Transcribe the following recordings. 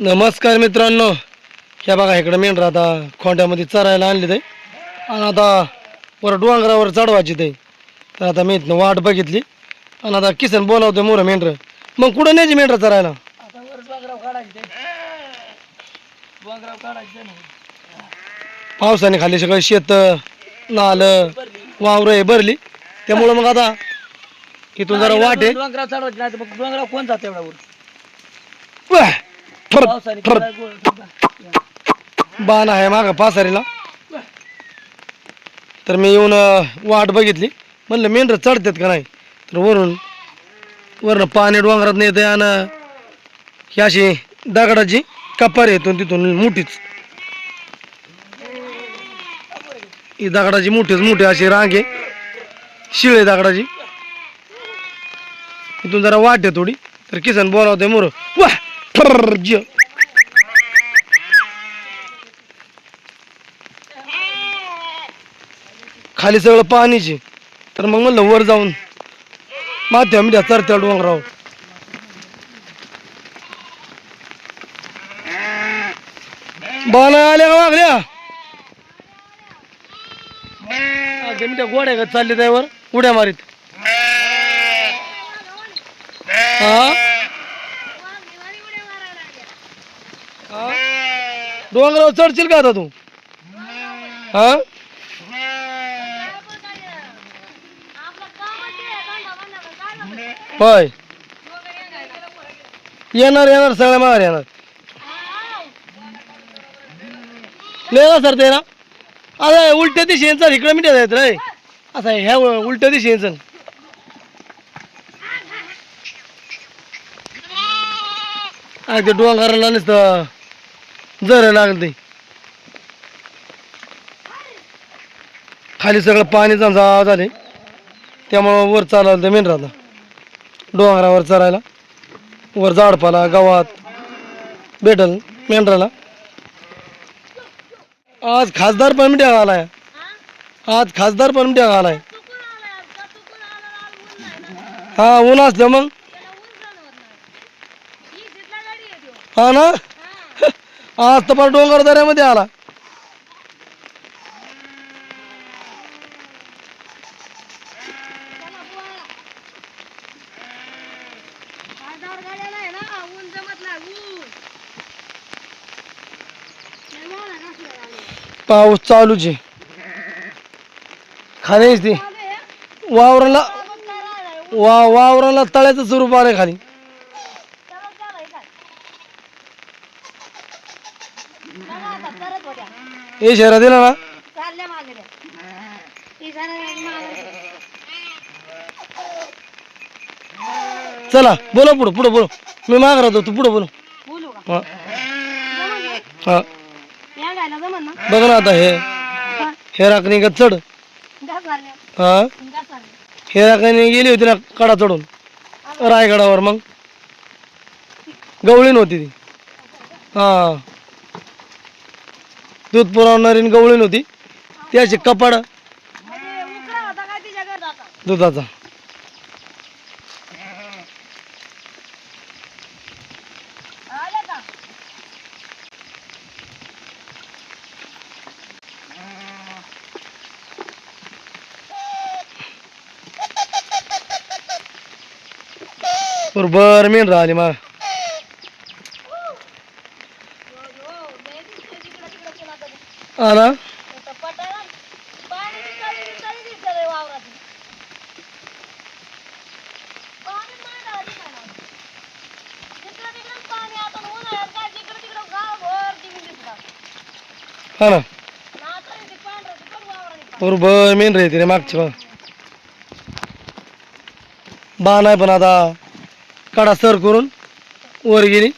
नमस्कार मित्रांनो. ह्या बघा इकडं मेंढरा आता खोंड्यामध्ये चरायला आणले ते आणि आता वर डोंगरावर चढवायची ते. तर आता मी इथनं वाट बघितली. आणि आता किसन बोलावतोय मोरं मेंढर. मग कुठं न्यायची मेंढर चरायला? पावसाने खाली सगळं शेत नाल वावर आहे भरली. त्यामुळं मग आता इथून जरा वाट आहे. डोंगराव चढवायचे नाही तर मग डोंगराव कोण जात एवढा वर वाह! फर पावसाने. बाण आहे मागं पासारीला. तर मी येऊन अं, वाट बघितली. म्हणलं मेंढर चढतात का नाही? तर वरून वरून पाणी डोंगरात येते आणि ही अशी दगडाची कपार येतून तिथून मोठीच. ही दगडाची मोठीच मोठी अशी रांग शिळे दगडाची. इथून जरा वाट आहे थोडी. तर किसन बोलावते मोर वा फर्र ज. खाली सगळं पाणीचे तर मग म्हणलं वर जाऊन माथ्या मिठ्या त्या डोंगरावर बाला आल्या का वागल्या त्या गोड्या का चालले त्यावर उड्या मारीत. हा? हा? डोंगरावर चढशील का आता तू? हा? होय. येणार येणार सगळ्या माघार येणार. लेला सर ते ना अरे उलट्या दिशेन सर इकडे मी जायचं रे. असं आहे, ह्या उलट्या दिशेन सर ते डोंगराला नुसतं जर लागलं ते खाली सगळं पाणी जा झाले त्यामुळं वर चालवलं ते मेन राहतं डोंगरावर चरायला. वर झाडपाला गावात भेटल मेंढराला. आज खासदार पण आलाय आज खासदार पण आलाय हा ऊन असलं मग. हा ना? आज तर डोंगर दऱ्यामध्ये आला. पाऊस चालूच आहे. खालीच ते वावराला वा वावराला तळ्याचं स्वरूप आलंय खाली. हे शहरात दिला ना? चला बोला पुढं पुढं बोलो. मी माग राहतो तू पुढं बोलो. हा जमन ना? हा या गायला जमन ना बघ ना आता हे. हे राखणी का चढ? हा? हे राखणी गेली होती ना कडा चढून. रायगडावर मग. गवळीन होती ती. हा. दूध पुरवणारी न गवळीन होती. ती अशी कपाड. दुधाचा आले का बरोबर मेन राहिली मग हा ना हा ना बरोबर मेन राहते रे मागची मग बा नाही पण आता कडा सर करून. वर गेली.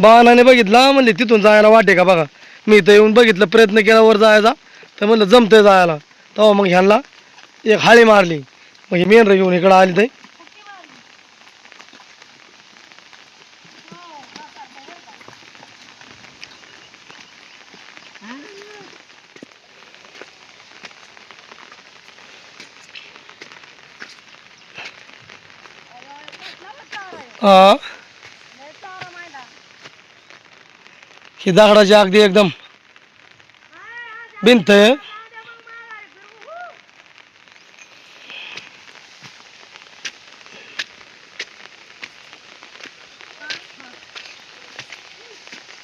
बाणाने बघितला म्हणले तिथून जायला वाटे का बघा. मी इथं येऊन बघितलं प्रयत्न केला वर जायचा. तर म्हणलं जमतंय जायला. तेव्हा मग ह्यांना एक हाळी मारली. मग ही मेन घेऊन इकडं आली ते. हा. ही दगडाची अगदी एकदम भिंत आहे.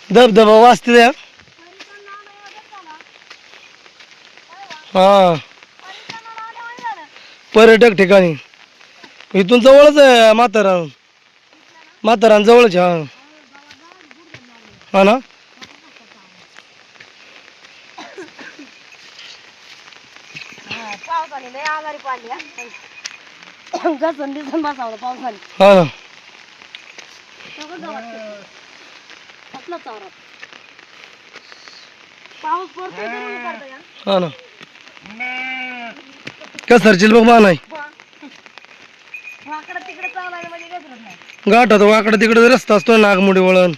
धबधबा वाचते त्या हा. पर्यटक ठिकाणी. इथून जवळच आहे म्हातारा. म्हातारान जवळच हा हा ना पावसाने लय आजारी पाडली हा. दिसून बसावलं पावसाने हा ना सगळं गावात फिरलं. कसला चावरा पाऊस पडतोय ऊन हा. हा ना कसरशील बघ मा नाही वाकडं म्हणजे घसरत नाही गाठात वाकडं तिकडे रस्ता असतो नागमोडी वळण.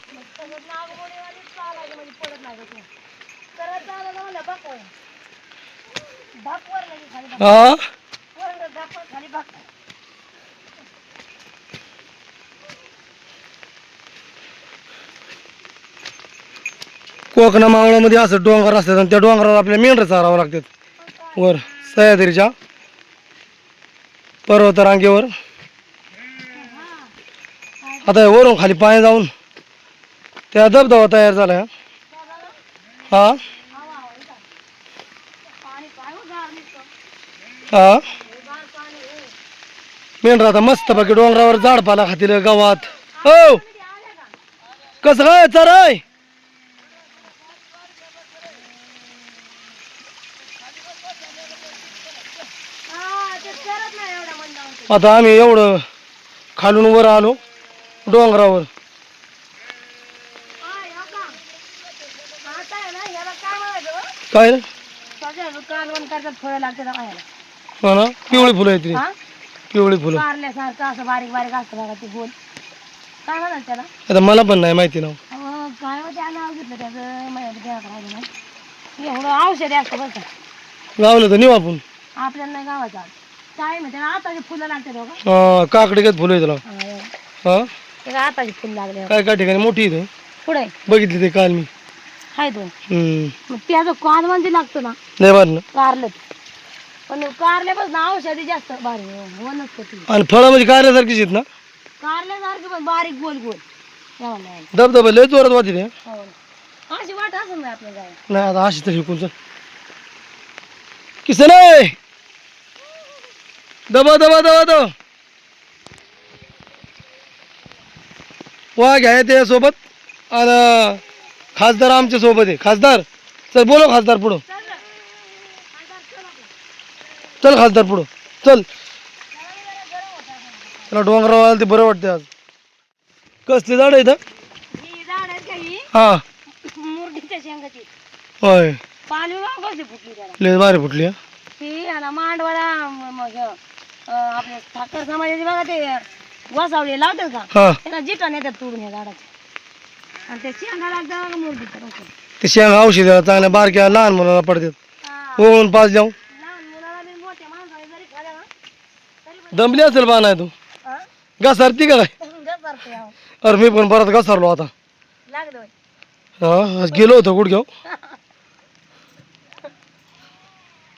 हा कोकणा मावळामध्ये असं डोंगर असतात आणि त्या डोंगरावर आपल्या मेंढर चारावं लागतात. वर सह्याद्रीच्या पर्वतरांगेवर. आता वरून खाली पाय जाऊन त्या धबधबा तयार झाला. हा. हा. मेंढरा आता मस्त बाकी डोंगरावर झाड पाला खातील गावात. हो. कसं काय चराय आता आम्ही एवढं खालून वर आलो. डोंगरावर. हो? आता काय रे? फळं लागतात याला? हो ना? पिवळी फुलं आहेत हा? पिवळी फुलं. कारल्यासारखं असं बारीक बारीक असतं बघा ते गोल काय म्हणाल त्याला? आता मला पण नाही माहिती ना. अहो, काय हो नाव घेतलं त्याचं? माझ्या देहात राहिलं नाही एवढं औषधी असतं बरं का? तर नेऊ आपण. आपल्याला नाही गावाचा. ना आताची फुलं लागते बघा. हा, काकडी काय फुलं आहे हा. हा? आताची फुलं लागले काय काय ठिकाणी? मोठी ते. पुढे. बघितली ते काल मी. हाय तो हम्म. मग त्याचं कालवण लागतं ना. नाही बरं ना कारलं पण कारल्यापासून औषधी जास्त भारी हो, वनस्पती आणि फळं म्हणजे कार्यासारखीच आहेत ना? कारल्यासारखं पण बारीक गोल गोल. नाही. धबधबा लय जोरात वाटते ते. हो. ना. अशी वाट असं नाही आपल्या नाही आता अशी तरी कोणचं किसन आहे दबा दबा दबा दबा. आहे त्या सोबत आणि खासदार आमच्यासोबत आहे. खासदार? चल बोलो खासदार पुढं. चल खासदार पुढं. चल. त्याला डोंगरावर ते बरं वाटते आज. कसली झाड आहे इथं ही झाड आहेत का ही? हा. मुरडीच्या शेंगाची. होय. पाणी बघा कशी फुटली त्याला. लय भारी फुटली हा. आणि मांडवाला म- मग अं, आपले ठाकर समाजाचे बघा ते. वसावले लावतात का? हा. त्याला जिटा नेतात तोडून या झाडाचे. आणि ते शेंगा लागतात. ते शेंग औषध चांगल्या बारक्या लहान मुलाला पडतात. हा. होऊन पाच जाऊ लहान मुलाला बी मोठ्या माणसाने जरी खाल्लं ना तरी पण दमली असेल बा नाही तू. हा? घसरती का काय. अरे मी पण परत घसरलो आता. लागलं होय. हा आज गेलो होतो गुडघ्याव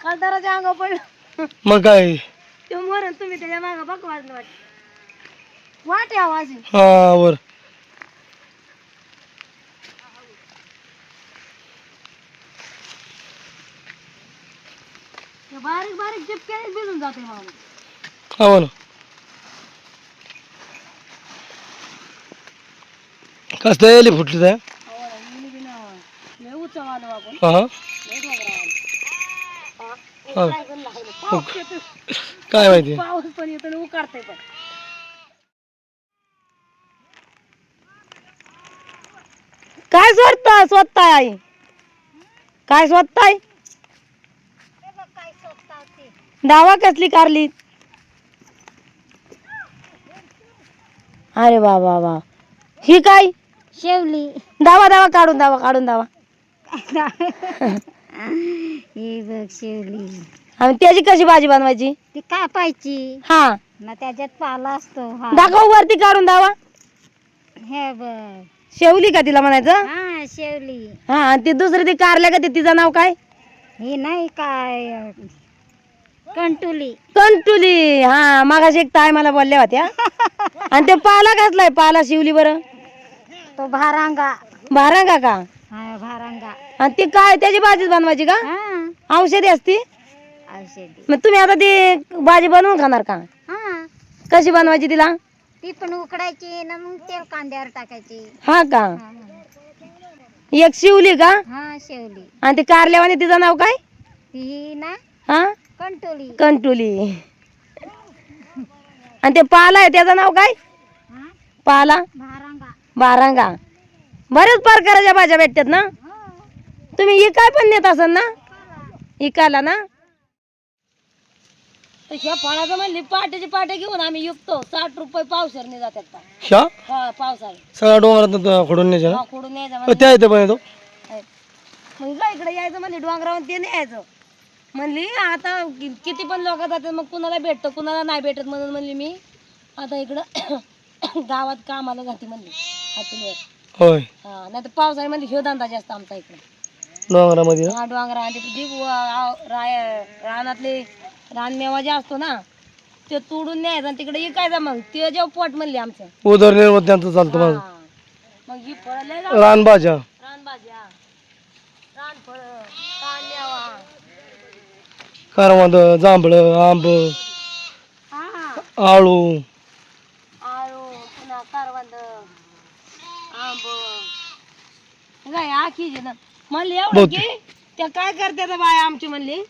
खासदाराच्या अंगावर पडलं. मग काय? ते मरण तुम्ही त्याच्या मागं बघ वाजलं वाट वाट या आवाज हा वर. बारीक बारीक चिपक्या भिजून जाते माणूस हा ना कसं यायली फुटली त्या? आहे. हा. हा, हा. काय माहिती? पाऊस पण येतो उकाडतंय पण. काय स्वतः स्वतः आई? काय स्वतः दावा कसली कारली? अरे वा वा वा. ही काय? शेवली. दावा दावा काढून दावा काढून दावा. ही बघ शिवली. आणि त्याची कशी भाजी बनवायची? ती कापायची. हा. ना त्याच्यात पाला असतो हा. दाखव वरती काढून दावा. हे बर शेवली का तिला म्हणायचं? हा शेवली. हा आणि ती दुसरी ती कारल्या का ती? तिचं नाव काय? ही नाही काय कंटुली. कंटुली. हा मागाशी एक ताय मला बोलल्या होत्या. आणि ते पाला घातलाय पाला शिवली बरं. तो भारांगा. भारांगा का? हा भारांगा. आणि ती काय त्याची भाजीच बनवायची का? हा. औषधी असती? औषधी. मग तुम्ही आता ती भाजी बनवून खाणार का? हा. कशी बनवायची तिला? ती पण उकडायची ना मग तेल कांद्यावर टाकायची. हा का? हा, एक शिवली का? हा शेवली. आणि ती कारल्यावानी तिचं नाव काय? ती ना हा? कंटुली. कंटुली. आणि ते पाला आहे त्याचं नाव काय? हा? पाला? भारांगा. बारांगा बरेच प्रकारच्या भाज्या भेटतात ना? तुम्ही इकाय पण नेत असाल ना? इकायला ना? ह्या फळाचं म्हणली पाट्याची पाट्या घेऊन आम्ही युकतो साठ रुपये पावसरने जातात का ह्या? हा पावसाळी सगळ्या डोंगरात खोडून न्यायच्या हा खोडून यायचं ना त्या इथे पण येतो. मग जा इकडे यायचं म्हणली डोंगरावर ते नाही यायचं म्हणली आता कि- किती पण लोक जातात मग कुणाला भेटतं कुणाला नाही भेटत म्हणून म्हणली मी. आता इकडं गावात कामाला जाते म्हणली हातूनवर होय. हा नाही तर पावसाळ्यामध्ये ह्यो धंदा जास्त आमचा इकडे. डोंगरामध्ये ना? हा डोंगरा आणि ते जी व- आव- राय रानातले रानमेवा जे असतो ना ते तोडून न्यायचं आणि तिकडे इकायचं मग. ते जेव्हा पोट म्हणले आमचं. उदरनिर्वाह त्यांचं चालतं माझं. हा. मग ही फळं लय लाव- रानभाज्या रानभाज्या रानफळं रानमेवा करवंद जांभळ आंब हा. आळू. आळू पुन्हा करवंद आंब. काय आखी ना. म्हणली एवढं बहुतेक. की त्या काय करतात बाय आमची म्हणली?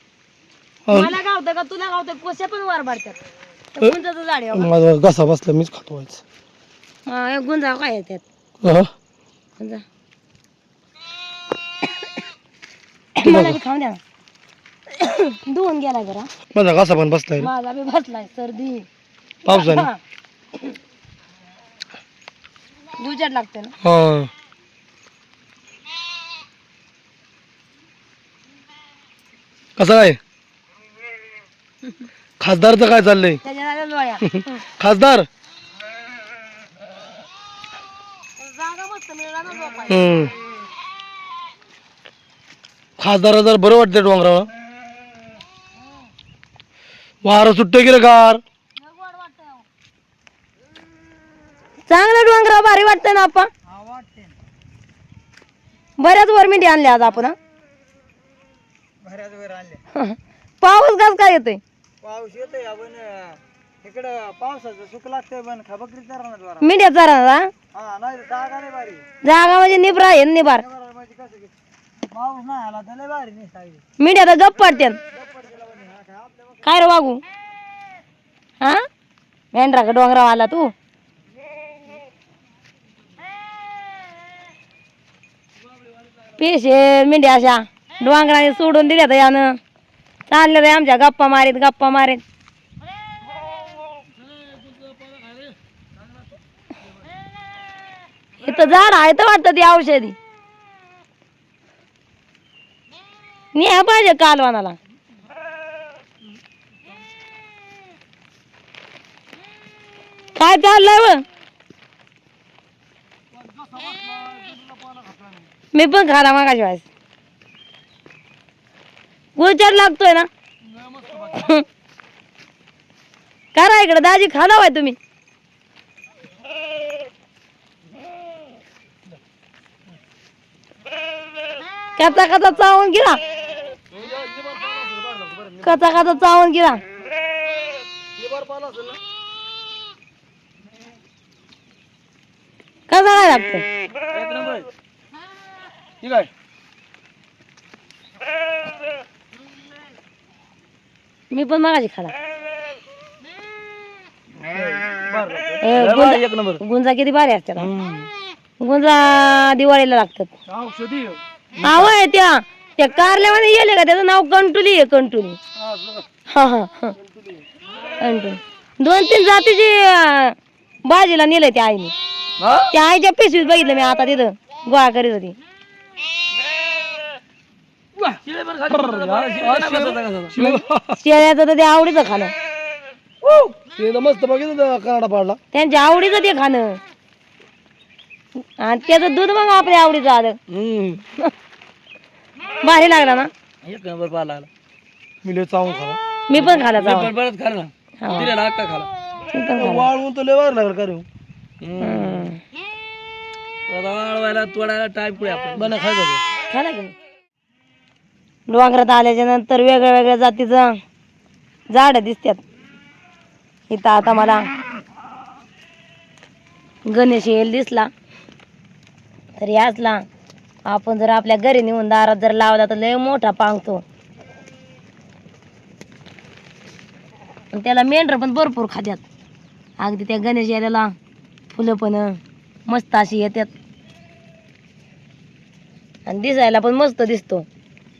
मला गावतं का तुला गावतं कशा पण वर तर गुंजाचं झाड आहे बघा. माझा घसा बसला मीच खातो हा, हे गुंजा काय येतात हा? गुंजा मला बी खाऊन द्या धुवून गेला जरा. माझा घसा पण बसलाय. माझा बी बसलाय सर्दी. पावसाने. गुजर लागते ना. हा. कसं काय खासदारचं काय चाललंय? त्याच्या झाल्या लोळ्या. खासदार? जागा मस्त मिळाला ना झोपायला. हम्म. खासदार जर बरं वाटतं डोंगरावर. वारं सुट्ट गेलं गार. चांगलं डोंगराव भारी वाटतंय ना आपण? बऱ्याच वर मिठी आणल्या आज आपण हं? पाऊस कस काय येतोय? पाऊस येतोय आपण इकडं पावसाचं सुख लागतंय पण खबकरी राहणार मिठ्या चारा हा नाही जागा नाही बारी. जागा म्हणजे निबरा आहे निबार म्हणजे कसं पाऊस नाही आला तर लय भारी नाही साईड मिठ्या तर गप्प पडते. काय रे वागू हा? मेंढरा का डोंगराव आला तू? पिशे मिंड्या अशा डोंगराने सोडून दिल्या तर यानं. चालले रे आमच्या गप्पा मारीत गप्पा मारीत. इथं झाड आहे तर वाटतं ती औषधी. न्या पाहिजे कालवानाला. काय चाललंय व मी पण खाला मागाशी गुजर लागतोय ना? करा इकडे दाजी खाना वाय तुम्ही. कचा कचा चावून गिरा कचा कचा चावून गिरा कसा काय लागतो ठीक आहे. मी पण मागाशी खाला एक गुंजा नंबर. गुंजा किती भारी असतात गुंजा दिवाळीला लागतात. औषधी. आवय त्या. त्या कारल्यामध्ये गेले का? त्याचं नाव कंटुली आहे कंटुली. हा हा हा. कंटुली. दोन तीन जातीची अं, भाजीला नेलंय त्या आईने. त्या आईच्या पिशवीत बघितलं मी आता तिथं. गोळा करीत होती. शेळ्याचं तर ते आवडीचं खाणं. ते मस्त बघितलं कराडा पाडला. त्यांच्या आवडीचं ते खाणं. आणि त्याचं दूध मग आपल्या आवडीचं आलं. हम्म. भारी लागला ना? एक नंबर पाहा लागला मी लय चावून खाला मी पण खाला जाऊ परत खा ना हा. दिलेला अक्का खाला. मी पण खाला वाळवून तर लय वार लागलं का रे हम्म. आता वाळवायला तोडायला टाइम पुढे आपण बना खायचं होतं. खाला की? नाही? डोंगरात आल्याच्यानंतर वेगळ्या वेगळ्या जातीचं झाड दिसतात. इथं आता मला गणेश येईल दिसला. तर याचला आपण जर आपल्या घरी नेऊन दारात जर लावला तर लय मोठा पांगतो आणि त्याला मेंढर पण भरपूर खात्यात. अगदी त्या गणेश यायला फुलं पण मस्त अशी येतात. आणि दिसायला पण मस्त दिसतो.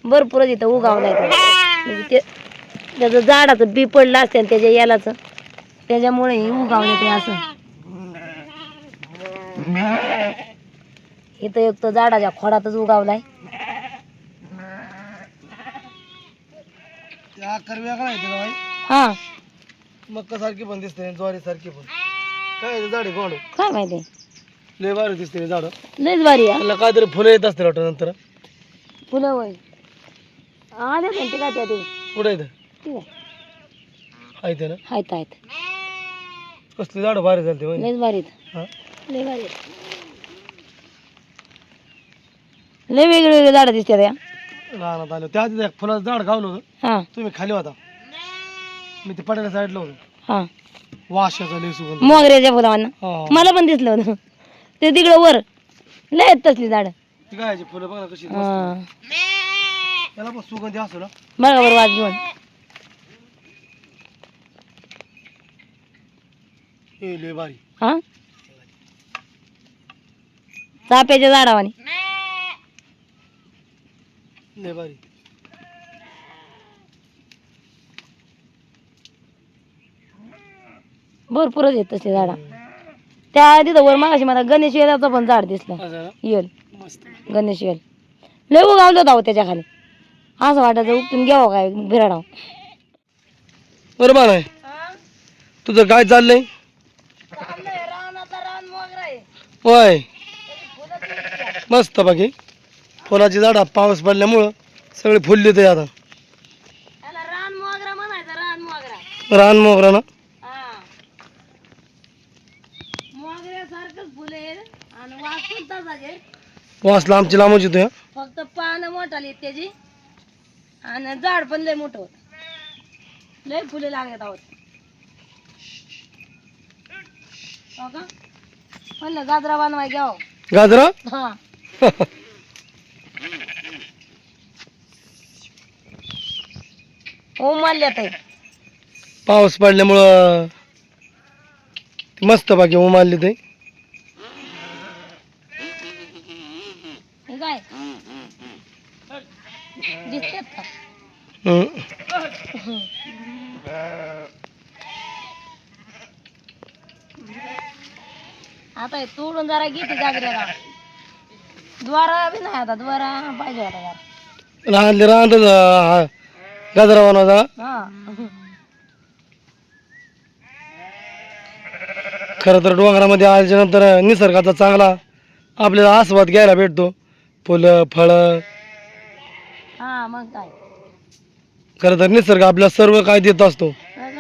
भरपूरच इथं उगावलाय तो म्हणजे ते त्याचं झाडाचं बी पडलं असते त्याच्या यालाच. त्याच्यामुळे हे उगावले ते असं. इथं एक तो झाडाच्या खोडातच उगावलाय. आकार वेगळा आहे त्याचा भाई हा. मक्का सारखी पण दिसते ज्वारी सारखी पण. काय झाडे गोंड? काय माहिती? लय भारी दिसते झाड. लयच भारी आहे. त्याला काहीतरी फुलं येत असतील वाटतं नंतर. फुलं वय आले ना ते काय त्या ते कुठे ठीक आहे आहे ते ना? आहेत आहेत. कसली झाडं भारी झाली लयच भारी आहेत. हा? लय भारी आहेत. लय वेगळे वेगळे झाडं दिसतात या. रानात आलो. त्या आधी एक फुलाचं झाड गावलं होतं. हा. तुम्ही खाली होता. मी ते पटायला साईडला होतो. हा. वाशाचा लय सुगंध. मोगऱ्याच्या फुलावांना हा. मला पण दिसलं होतं. ते तिकडं वर. लय आहेत तसली झाड. ती काय याची फुलं बघा ना कशी आहेत. बघा त्याला पण सुगंधी असतो ना? बरं वाज घेऊन. हे लय भारी. हा? चाप्याच्या झाडावानी. लय भारी. भरपूरच आहेत तसे झाडा. त्या तिथं वर मागाशी मला गणेश पण झाड दिसलं. असं ना? येल. मस्त. गणेश वेल. लय उगावलं होतं त्याच्याखाली असं वाटायचं उपटून घ्यावं काय बिराडाव बरोबर आहे तुझं काय चाललंय? होय. मस्त बाकी. फुलाची झाडं पाऊस पडल्यामुळं सगळे फुलले ते आता. रान मोगरा म्हणायचा रान मोगरा. रान मोगरा ना? वास लांबची लांबच येतो. फक्त पानं मोठाली त्याची. आणि झाड पण लय मोठं होत. लय फुले लागत आहोत हो का? म्हणलं गाजरा बनवाय घ्याव. गाजरा? हा. उमलल्यात आहे. पाऊस पडल्यामुळं मस्त बाकी उमारली ते हे काय दिसतात का हम्म. आता तोडून जरा घेते गाजऱ्याला द्वारा बी नाही आता द्वारा पाहिजे होता जरा. राहतले राहत गाजरा बनवायचा हा. खरं तर डोंगरामध्ये आल्याच्यानंतर निसर्गाचा चांगला आपल्याला आस्वाद घ्यायला भेटतो. फुलं फळं. हा मग काय? खरं तर निसर्ग आपल्याला सर्व काय देत असतो.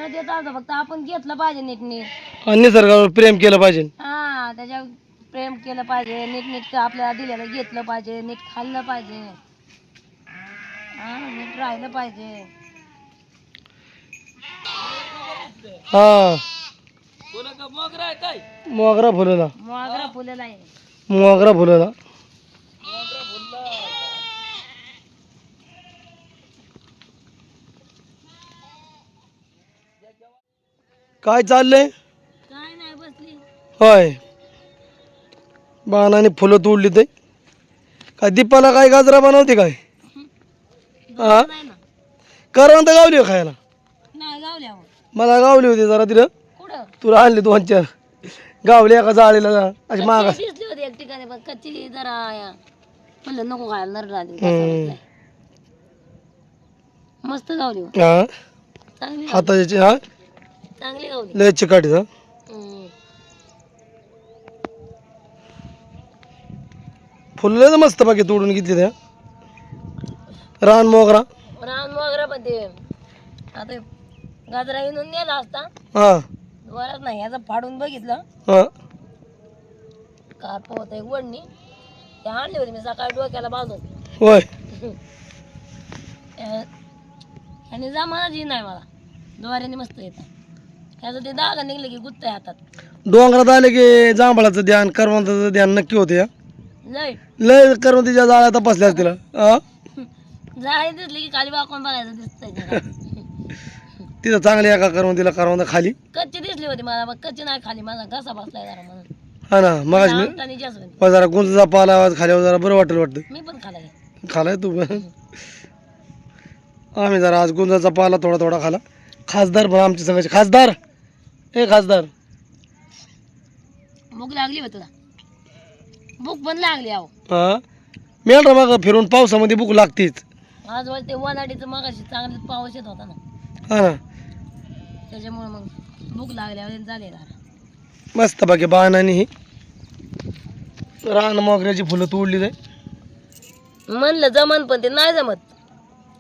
देत असतं फक्त आपण घेतलं पाहिजे नीट नीट आणि निसर्गावर प्रेम केलं पाहिजे. हा त्याच्यावर प्रेम केलं पाहिजे नीट नीट आपल्याला दिलेलं घेतलं पाहिजे नीट खाल्लं पाहिजे. हा नीट राहिलं पाहिजे. हा. मोगरा काय मोगरा फुलं ना मोगरा फुलेला. आहे. मोगरा फुलं ना काय चाललंय? काय नाही बसली. होय. बाणाने फुलं तोडली ते. काय दीपाला काय गाजरा बनवते काय? हा नाही ना. करवंत गावली हो खायला? नाही मला गावली होती जरा तिथं. कुठं? तुला आणली दोन चार. गावली एका जाळीला जा. अशी मागा. कच्ची दिसली होती एक ठिकाणी पण कच्ची जरा या. म्हणलं नको खायला नर राहते. हम्म. मस्त गावली हो. हा चांगली गावली. हाताची हा? चांगली गावली. लय चिकाटीचा हम्म. फुलं मस्त बाकी तोडून घेतली त्या. रान मोगरा. रान वगैरे पण ते आता गाजरा येऊन नेला असता. हा. वरच नाही ह्याचं फाडून बघितलं. हा. का पोहत एक वडणी. ते आणली होती मी सकाळी डोक्याला बांधून. होय. आणि जमाना जी नाही मला. द्वाऱ्याने मस्त येतात ह्याचं ते दागा निघले की गुत्त हातात. डोंगरात आले की जांभळाचं ध्यान करवंताचं ध्यान नक्की होते हा. लय. लय करवंतीच्या जाळ्या तपासल्या तिला हा? दिसली की खाली वाकून बघायचं दिसतंय. तिथं चांगली एका करवंतीला करवंता खाली. कच्ची दिसली होती मला मग कच्ची नाही खाली. माझा घसा बसलाय जरा म्हणून. हा ना मग मी आमटाने जास्त होती. मग जरा गुंजचा पाला आवाज खाल्यावर जरा बरं वाटेल वाटतं. मी पण खाला घे खालाय तू पण? आम्ही जरा आज गुंजाचा पाला थोडा थोडा खाला. खासदार पण आमच्या संघाचे खासदार! ए खासदार. भूक लागली होती भूक पण लागली अहो. हा? मेंढरा मग फिरून पावसामध्ये भूक लागतेच. आज वळ ते वनाडीचं मगाशी चांगलं पाऊस येत होता ना. हा ना. त्याच्यामुळे मग भूक लागल्यावर झाले जरा. मस्त बाकी बाणाने ही. रान मोगऱ्याची फुलं तोडली जाय म्हणलं जमन पण ते नाही जमत.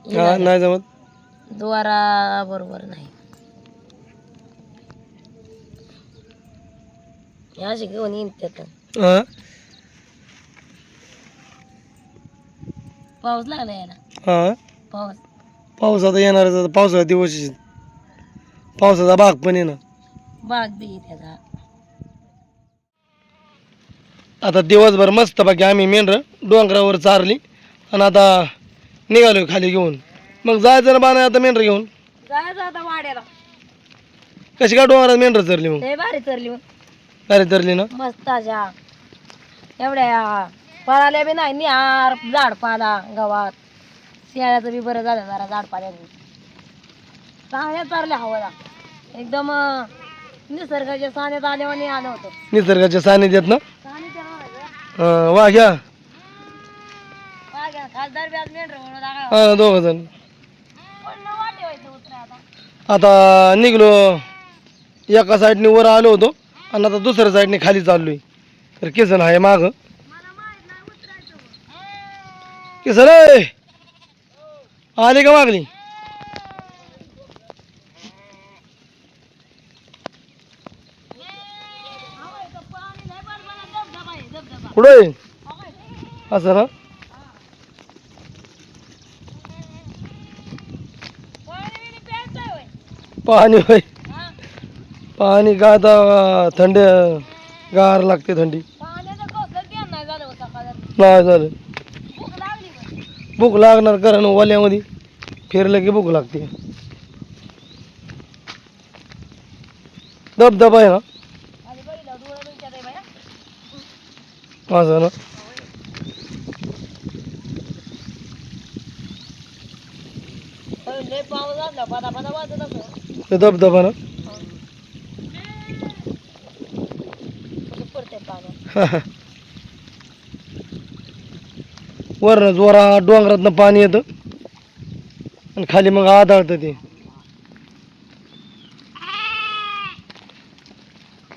हा नाही जमत. द्वारा बरोबर नाही. असे घेऊन येईन त्यात हा पाऊस लागला याला हा पाऊस. पाऊस आता येणारच आता पावसाचा दिवस. पावसाचा भाग पण येणार बी त्याचा. आता दिवसभर मस्त बाकी आम्ही मेंढर डोंगरावर चारली आणि आता निघालोय खाली घेऊन. मग जायचं ना बाणा आता मेंढर घेऊन? जायचं आता वाड्याला. कशी काय डोंगरात मेंढर चरली मग? भारी चरली मग. अरे चरली ना? मस्त अशा एवढ्या पळाल्या बी नाही निहार झाड पाला गावात. शेळ्याचं बी बरं झालं जरा झाड पाल्याने चांगल्या चारल्या हवाला. एकदम अं, निसर्गाच्या सान्यात आल्यावानी आलं होतं. निसर्गाच्या सानिध्यात ना? सान्याच्या वा घ्या. काय घ्या, खासदार बी आज मेंढरं म्हणून दाखवा. हा दोघ जण. पण न वाटे व्हायचं उतरा आता. आता निघलो. एका साईडने वर आलो होतो. आणि आता दुसऱ्या साईडने खाली चाललोय. तर किसन आहे माग. किसन ए! आली का मागली? कुठे आहे, असं ना? पाणी होय. पाणी हा? आता थंड गार लागते थंडी. ध्यान नाही झालं भूक लागणार कारण ओल्यामध्ये फिरलं की भूक लागते. धबधबा आहे ना. असं ना? धबधबा ना कसं पडतंय वर जोरा डोंगरातनं पाणी येतं. आणि खाली मग आदळतं ते.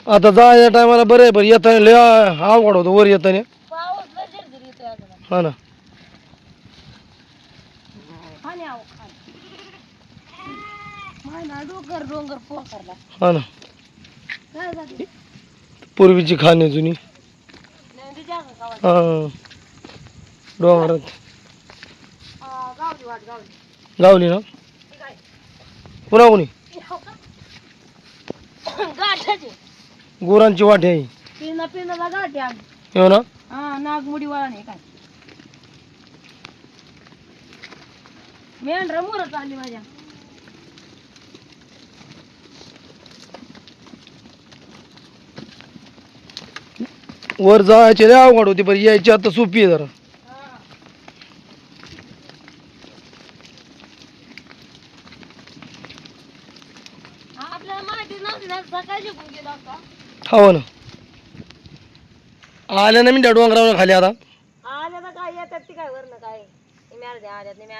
आता जायच्या टायमाला बरं आहे बरं येताना लय अवघड होतं वर येताना. हा ना. डोंगर डोंगर हा ना. पूर्वीची खाणे जुनी. हा. डोंगरात. गावली वाट गावली. गावली ना? ठीक आहे पुन्हा कोणी? गाठाची. गुरांची वाट आहे. पिना पिनाला गाठी आम्ही. हो ना? हा नागमुडी वाळा नाही काय? मेंढर मोर चालली माझ्या. वर जायची लय अवघड होती बरं यायची आता सोपी आहे जरा. हो ना. आल्या ना मी त्या डोंगरावर खाली आता.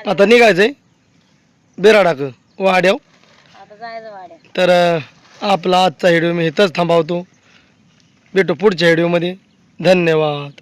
आता निघायचंय. बेराडाक वाड्याव. तर आपला आजचा व्हिडिओ मी इथंच थांबवतो. भेटू पुढच्या व्हिडिओमध्ये धन्यवाद.